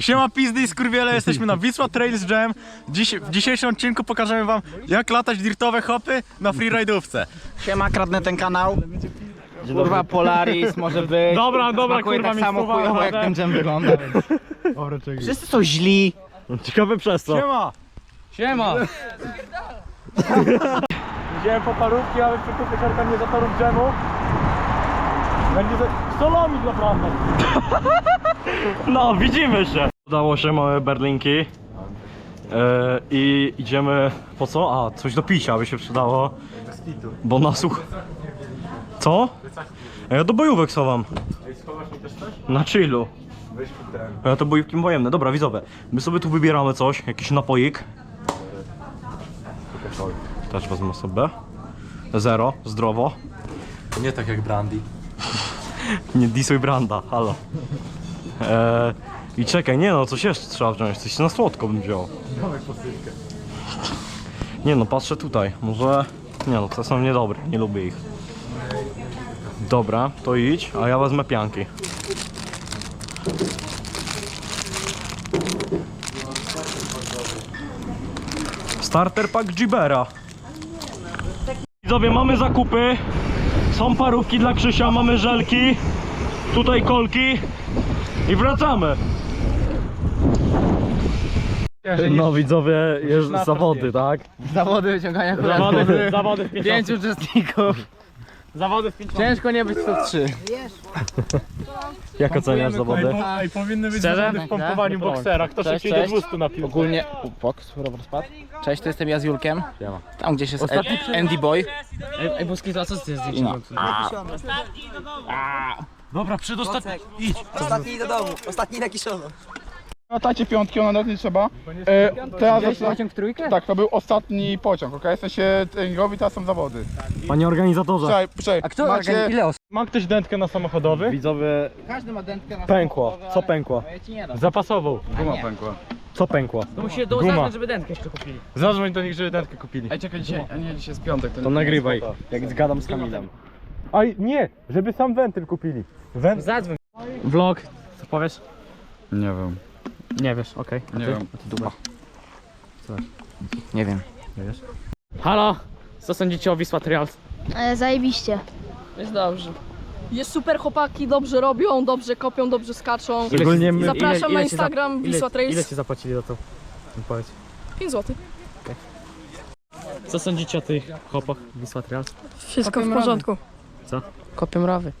Siema pizdy i skurwiele, jesteśmy na Wisła Trails Jam. Dziś, w dzisiejszym odcinku pokażemy wam jak latać dirtowe hopy na freeride'ówce. Siema, kradnę ten kanał. Kurwa Polaris może być. Dobra, dobra, Smakuje kurwa, tak mi samo słowa chujowo jak ten dżem wygląda. Więc... Wszyscy są źli. Ciekawe przez co. Siema! Siema! Wziąłem po parówki, ale przy kupie organizatorów dżemu. Będzie ze... solomik naprawdę. No, widzimy się. Udało się, mamy berlinki. E, I idziemy po co? A, coś do picia by się przydało. Bo na słuch... Co? A Ja do bojówek schowam. Na chillu. A Ja to bojówki wojenne. Dobra, widzowie. My sobie tu wybieramy coś, jakiś napoik. Też wezmę sobie. Zero, zdrowo. Nie tak jak Brandy. Nie disuj branda, halo. Eee, I czekaj, nie no, coś jeszcze trzeba wziąć, coś na słodko bym wziął. Nie no, patrzę tutaj, może... Nie no, te są niedobre, nie lubię ich. Dobra, to idź, a ja wezmę pianki. Starter pack Jibera. Widzowie, mamy zakupy. Są parówki dla Krzysia, mamy żelki. Tutaj kolki. I wracamy. No widzowie, jest zawody, tak? Zawody wyciągania Zawody, zawody w Pięć uczestników. Zawody w pięciu. Ciężko nie być top 3. Jak oceniasz zawody? Ej, powinny być Szczerze? zawody w pompowaniu boksera. Kto Cześć, szybciej do cześć. 200 napił. Ogólnie... Boks, rozpad. Cześć, to jestem ja z Julkiem. Tam gdzieś jest Andy Boy. Ej, Boski, to a co ty jest I no. Dobra, przedostatni. Idź. Ostatni do domu, ostatni na kiszono. Latacie piątki, ona nawet nie trzeba. E, teraz zaczyna... pociąg trójkę? Tak, to był ostatni pociąg, ok? W sensie treningowi, teraz są zawody. Panie organizatorze. Czekaj, czekaj, A kto? macie... Ile osób? Ma ktoś dętkę na samochodowy? Widzowie, Każdy ma dętkę na pękło. Co pękło? Ja ci nie dam. Zapasową. Co pękło? To musi do Guma. zadzwoń, żeby dętkę jeszcze kupili. Zadzwoń do nich, żeby dętkę kupili. Ej, czekaj, dzisiaj, a nie, dzisiaj jest piątek. To To nagrywaj, jak zgadam z Kamilem. Aj, nie, żeby sam wentyl kupili. Went... Zadzwoń. Vlog, co powiesz? Nie wiem, Nie wiesz, okej. nie wiem. Nie wiem. Halo, co sądzicie o Wisła Trials? E, zajebiście. Jest dobrze. Jest super, chłopaki dobrze robią, dobrze kopią, dobrze skaczą. Szczególnie my... Zapraszam na ci Instagram ile, Wisła Trails. ile ci zapłacili za to? Powiedz. 5 zł. Co sądzicie o tych chłopach Wisła Trials? Wszystko w porządku. Kopią rowy.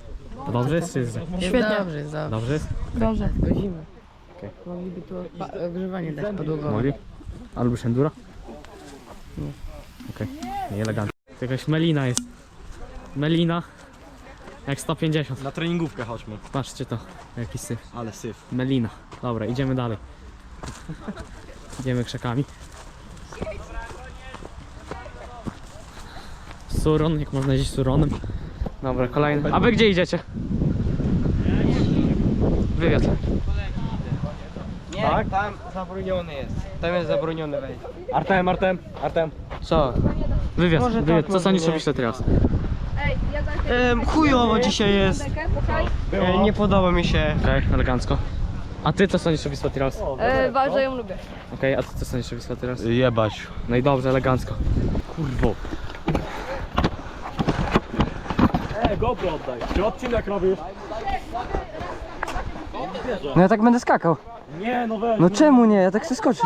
To dobrze jest czy źle? Świetnie. Dobrze jest, dobrze. jest? Dobrze. Tylko zimno. Mogliby tu ogrzewanie dać podłogowe. Mogli? A lubisz enduro? Nie. Okej, nie elegancko. Jakaś melina jest. Melina. Jak 150. Na treningówkę chodźmy. Patrzcie to, jaki syf. Ale syf. Melina. Dobra, idziemy dalej. Idziemy krzakami. Suron, jak można jeździć suronem. Dobra, kolejny. A wy gdzie idziecie? Wywiad. Nie, tam zabroniony jest. Tam jest zabroniony wejść. Artem, Artem, Artem. Co? Wywiad, wywiad. Co sądzisz o Wiśle teraz? Ehm, chujowo dzisiaj jest. E, nie podoba mi się. Okej, elegancko. A ty co sądzisz o Wisła Trials? E, bardzo ją lubię. Okej, a ty co sądzisz o Wisła Trials? Jebać. No i dobrze, elegancko. Kurwo. E, GoPro oddaj. Czy odcinek robisz? No ja tak będę skakał. Nie, no weź. No czemu nie? Ja tak chcę skoczyć.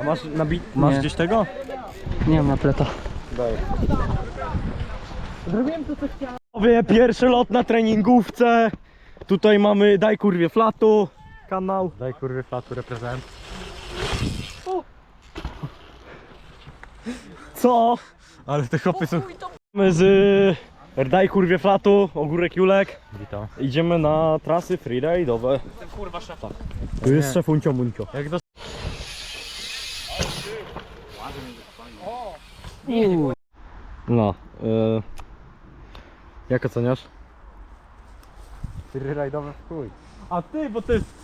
A masz, nabi- masz Nie. gdzieś tego? Nie mam na pleta. Panowie, pierwszy lot na treningówce. Tutaj mamy Daj kurwie flatu. Kanał. Daj kurwy flatu reprezent. Co? Ale te chłopy są... My z y, Daj kurwie flatu, ogórek Julek. Witam. Idziemy na trasy freeride'owe. Ten kurwa szef. Tak. Tu jest szefuncio muncio. Jak do... No. Y... Jak oceniasz? Freeride'owy w chuj. A ty, bo to jest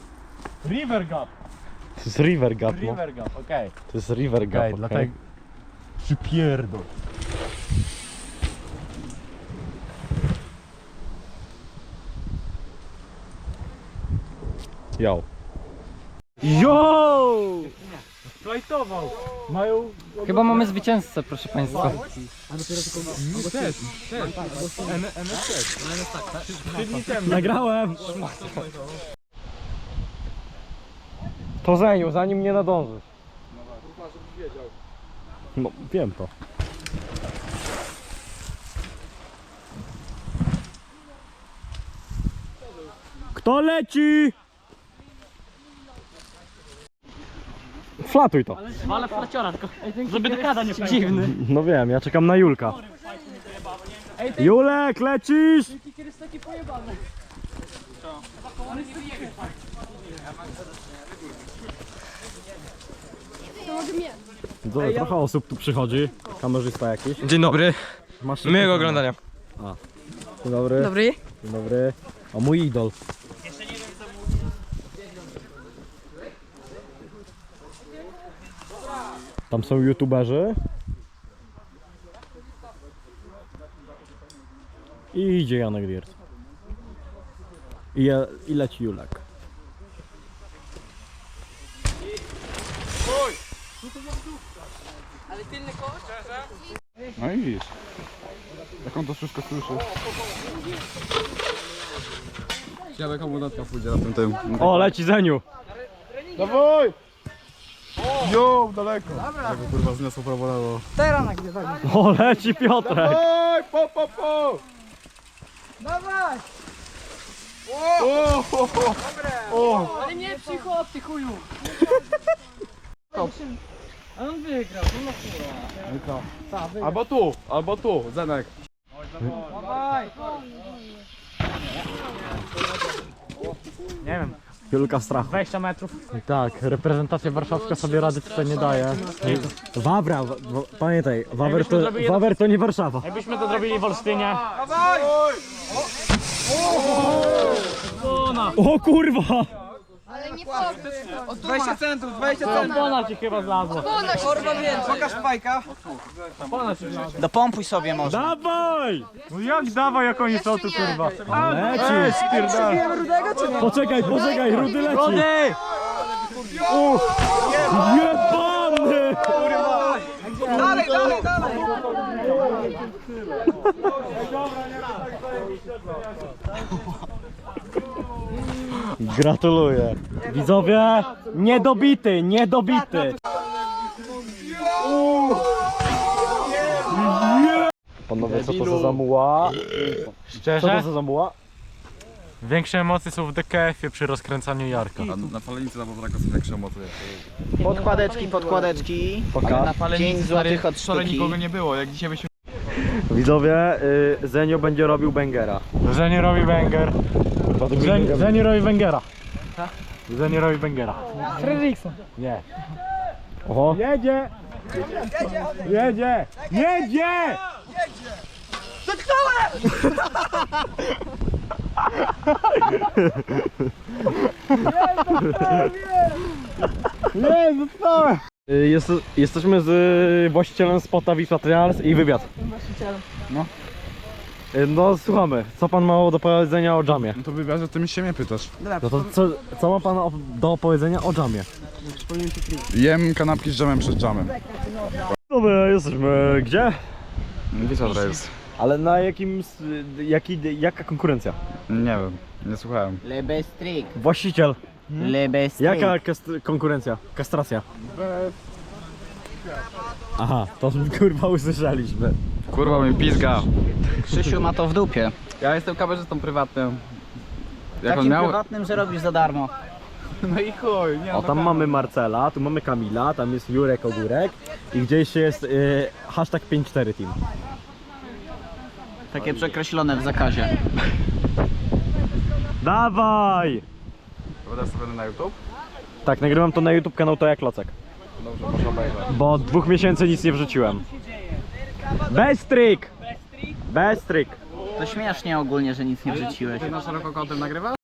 River Gap. To jest River Gap, no. River Gap, okej. To jest River Gap, Okej, okej? dlatego... Przypierdol. Yo. Yo! Flajtował! Mają... Chyba mamy zwycięzcę, proszę państwa. Nagrałem! To Zeniu, zanim nie nadążysz. No, wiem to. Kto leci? Flatuj to. Ale flaciora, tylko żeby dekada nie Dziwny. No wiem, ja czekam na Julka. Julek, lecisz? Dobra, trochę osób tu przychodzi. Kamerzysta jakiś. Dzień dobry, Masz miłego oglądania. Dzień dobry. Dobry. Dzień dobry. O mój idol. Tam są youtuberzy. I idzie Janek Dirt. I, je, i leci Julek. No i widzisz. Jak on to wszystko słyszy. Ciekawe komu datka pójdzie na tym tym. O, leci Zeniu! Dawaj! Jo, daleko. Jak kurwa zniosło prawo lewo. O, leci Piotrek! Oj, po, po, po! Dawaj! O, o, o, o. Ale nie psycho, ty chuju. Albo tu, albo tu, Zenek. Nie wiem. Julka strachu. 20 metrów. Tak, reprezentacja warszawska sobie rady tutaj nie daje. Wawra, wa- wa- pamiętaj, Wawer to, zrobili- Wawer to nie Warszawa. Jakbyśmy to zrobili w Olsztynie. O kurwa! Nie powiem. 20 centów, 20 centów. Pona ci chyba zlazło. Pokaż fajka. Dopompuj sobie może. Dawaj! No jak dawaj, jak oni są tu kurwa? Leci! Poczekaj, poczekaj, Rudy leci! Rudy! Jebany! Dalej, dalej, dalej. Gratuluję. Widzowie, niedobity, niedobity. Panowie, co to za zamuła? Co to Szczerze? za zamuła? Większe emocje są w DKF-ie przy rozkręcaniu Jarka. Na falenicy na Bobraka są większe mocy. Podkładeczki, podkładeczki. Poka. 5 złotych od sztuki. nie było, jak dzisiaj byśmy... Widzowie, y, Zenio będzie robił bangera. Zeni robi banger. Zeni, Zeni robi bangera. Zeni robi bangera. Fredriksson. Nie. Oho. Jedzie! Jedzie! Jedzie! Nie, zostałem! Jest, jesteśmy z y, właścicielem spota Wisła Trials i wywiad. No. Y, No słuchamy, co pan ma do powiedzenia o jamie? No to wywiad, że ty mi się mnie pytasz. No to co, co ma pan o, do opowiedzenia o jamie? Jem kanapki z dżemem przed dżemem. Dobra, jesteśmy gdzie? Wisła Trails. Ale na jakim, s- jaki, jaka konkurencja? Nie wiem, nie słuchałem. Lebestrik. Właściciel, Lebestrik. jaka kast- konkurencja? Kastracja? Aha, to kurwa usłyszeliśmy. Kurwa mi pizga. Krzysiu ma to w dupie. Ja jestem kamerzystą prywatnym. Jak Takim prywatnym, że robisz za darmo. No i chuj, nie O, tam mamy Marcela, tu mamy Kamila, tam jest Jurek Ogórek i gdzieś jest y, hashtag 54 team. Takie przekreślone w zakazie. Dawaj! Wydasz sobie na YouTube? Tak, nagrywam to na YouTube kanał To Jak Locek. Bo od dwóch miesięcy nic nie wrzuciłem. Bez trik! Bez trik! To śmiesznie ogólnie, że nic nie wrzuciłeś. Ty na szeroko kątem nagrywasz?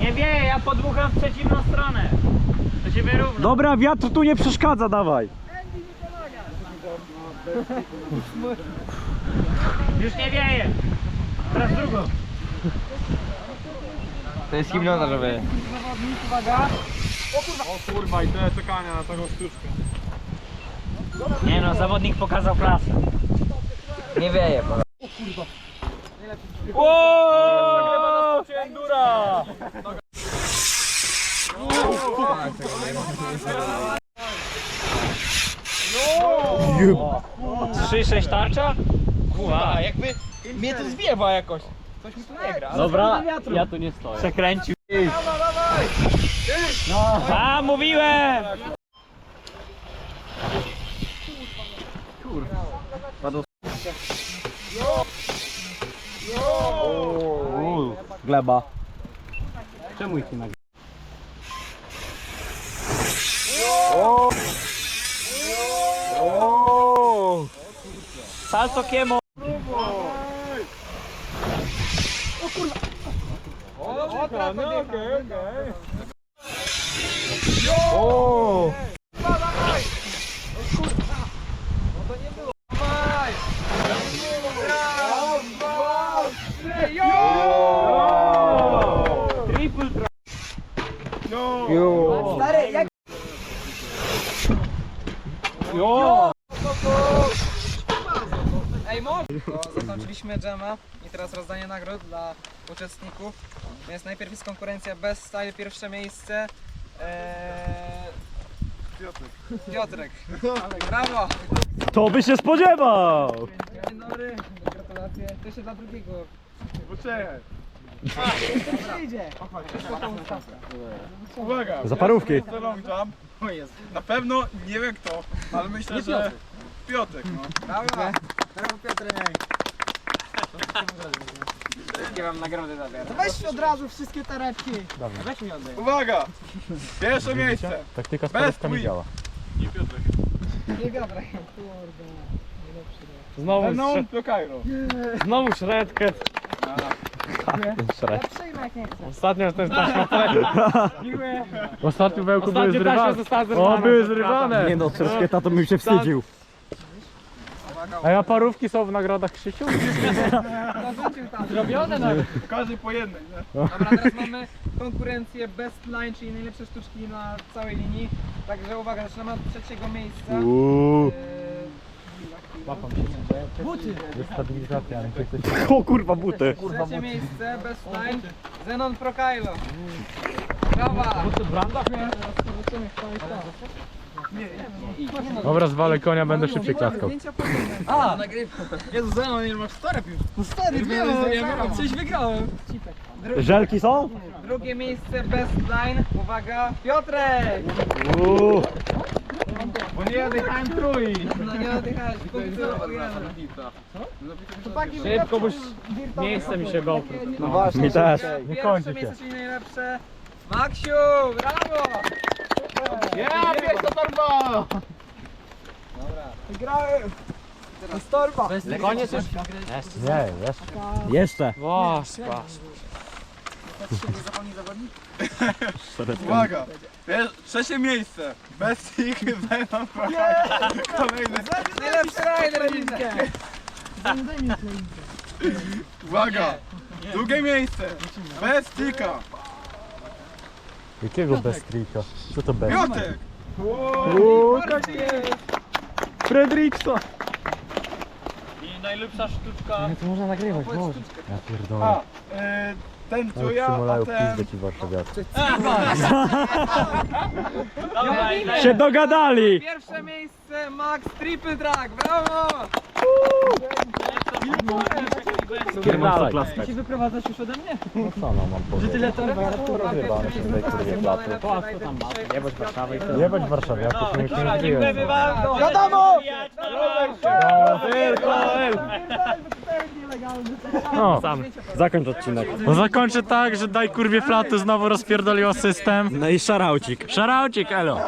Nie wieje, ja podmucham w przeciwną stronę. Do ciebie równo. Dobra, wiatr tu nie przeszkadza, dawaj! Już nie wieje. To jest hipnoza, żeby... Nie no, zawodnik pokazał klasę. Nie wieje, bo... Trzy, sześć tarcza? Mnie to zwiewa jakoś. Coś mi tu nie gra. Dobra, ja tu nie stoję. Przekręcił. No, a mówiłem! Gleba. Czemu ich nie nagrywa? Salto kiemo. otra. No, no. O! Jo! Zakończyliśmy dżema i teraz rozdanie nagród dla uczestników. Więc najpierw jest konkurencja Best Style, pierwsze miejsce. Eee... Piotrek. Piotrek. Brawo! To by się spodziewał! Dzień dobry, gratulacje. To jeszcze dla drugiego. Poczekaj. Przyjdzie. Uwaga. Za parówki. To. Na pewno nie wiem kto, ale myślę, że Piotrek, no. Brawo! Brawo Piotrek! Jakie mam nagrody zabiorę? To weź od razu wszystkie torebki. Dobra. Weź mi oddaj. Uwaga. Pierwsze miejsce. Taktyka z parówkami działa. Nie gadaj. Znowu, Venom do Cairo. znowu szredket. Ja przyjmę jak nie chcę. Ostatnio ten taśma Ostatnio wełku były zrywane. O, były zrywane. Nie no, troszkę to bym się wstydził. A ja parówki są w nagrodach Krzysiu? Zrobione nawet. Każdy po jednej, nie? Dobra, teraz mamy konkurencję Best Line, czyli najlepsze sztuczki na całej linii. Także uwaga, zaczynamy od trzeciego miejsca. Uuu. Eee, Buty! Stabilizacja, O kurwa, buty. Trzecie miejsce, Best Line, Zenon Prokailo. Brawa! Dobra, zwalę konia, będę szybciej klaskał. A, nagrywka. Jezu, Zenon, nie masz stare pił. No stary, wiem, ja coś wygrałem. Żelki są? drugie miejsce, Best Line, uwaga, Piotrek! Uuu. Bo nie odjechałem trój. No nie oddychałeś, Szybko, bo miejsce mi się GoPro. No właśnie, Mi też. Pierwsze kończy się. miejsce, czyli najlepsze. Maksiu, brawo! Ja, pierwsza torba. Wygrałem! Teraz torba! Koniec już? Nie, jeszcze. Jeszcze. Wasz, Uwaga. Trzecie miejsce. Bez ich Venom Kolejny. Najlepszy rider dzisiaj! Uwaga. Drugie miejsce. Bez Tika. Jakiego bez trika? Co to bez? Piotrek. Uuu, Fredriksa. I najlepsza sztuczka. To można nagrywać, może. Ja pierdolę. A, e, ten co ja, a ten... ci warszawiacy. Dawaj, Się dogadali! Pierwsze miejsce Max Triple Track, brawo! Pierdolę klaskać. Czy wyprowadzasz już ode mnie? No co no mam powiedzieć? Tyle torba, ja tu Rozrywamy się tej kurwie platy. Jebać Warszawy. Jebać warszawiaków, nie musimy Dziękujemy bardzo. Wiadomo! No, zakończ odcinek. No zakończę tak, że daj kurwie flatu, znowu rozpierdoliło system. No i szaraucik. Szaraucik, elo.